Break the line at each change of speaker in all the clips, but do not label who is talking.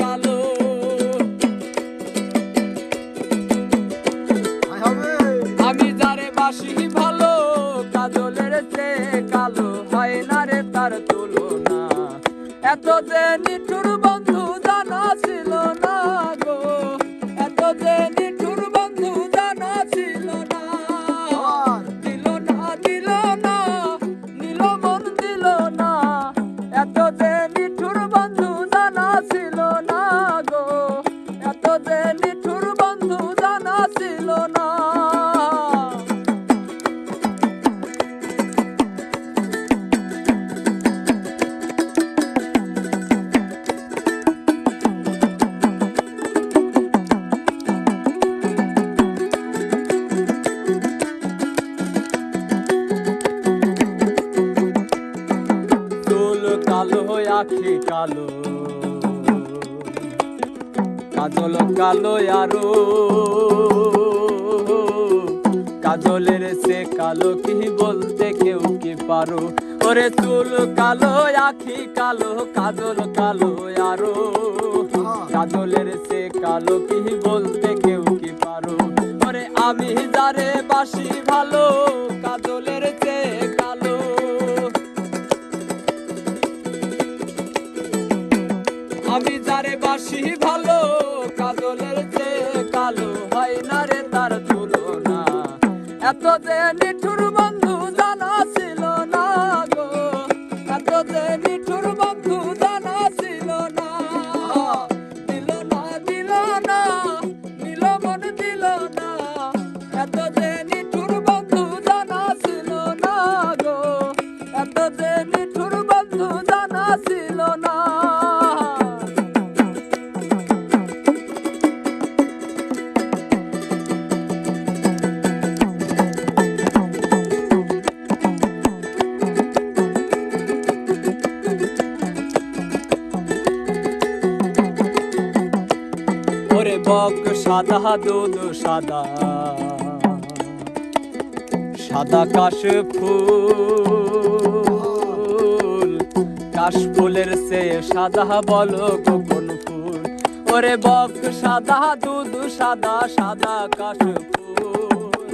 কালো। আমি যারে বাসি ভালো, কাজলের চেয়ে কালো না তার এত যে নিঠুর বন্ধু জানা ছিল না গো, এত যে চুল কালো আখি কালো। কাজল কালো আরও। কাজলের সে কালো কি বলতে কেউ কি পারো? ওরে চুল কালো, আখি কালো, কাজল কালো আরও। কাজলের সে কালো কি বলতে কেউ কি পারো? ওরে আমি যারে বাসি ভালো কাজলের ভালো, কাজলের চেয়ে কালো, হয় না রে তার তুলনা। এত যে নিঠুর বন্ধু জানা না গো, এত যে নিঠুর বন্ধু জানা না। দিল না দিল না, দিল মন দিল না। এত যে নিঠুর বন্ধু জানা না গো, এত যে নিঠুর বন্ধু জানা ছিল না। বক সাদা দুধ, সাদা। সাদা কাশ ফুল, কাশ ফুলের সে সাদা বলো কোন ফুল। ওরে বক, সাদা দুধ, সাদা সাদা কাশ ফুল,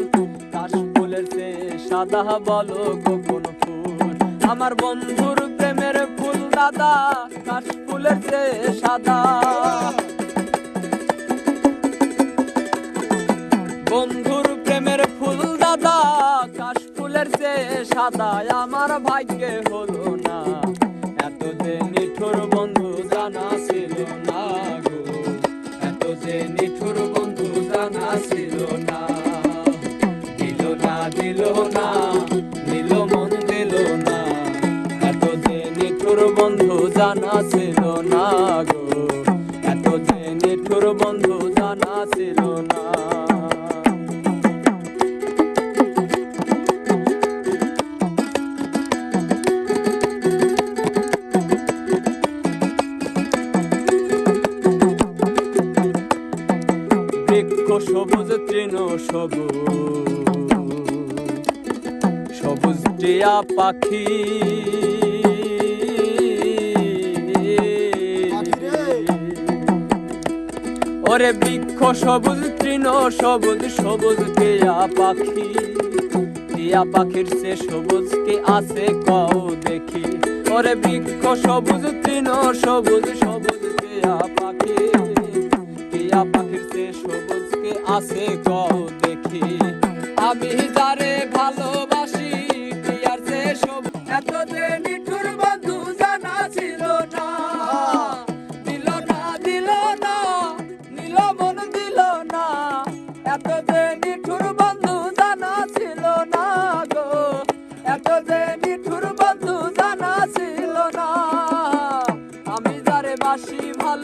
কাশ ফুলের সে সাদা বলো কোন ফুল। আমার বন্ধুর প্রেমের ফুল, দাদা, কাশ ফুলের সে সাদা। ফুলের চেয়ে সাদা আমার ভাগ্যে হলো না। এত নিঠুর বন্ধু জানা ছিল না গো। এত নিঠুর বন্ধু জানা ছিল না। দিল না দিল না, দিল মন দিল না। এত যে নিঠুর বন্ধু জানা ছিল না গো। এত যে নিঠুর বন্ধু সবুজ তৃণ সবুজ। টিয়া পাখি। ওরে বৃক্ষ সবুজ তৃণ সবুজ সবুজ টিয়া পাখি। টিয়া পাখির সে সবুজ কে আছে কও দেখি। ওরে বৃক্ষ সবুজ তৃণ সবুজ সবুজ টিয়া পাখি। টিয়া পাখির সে সবুজ আছে কও দেখি। আমি যারে ভালোবাসি এত যে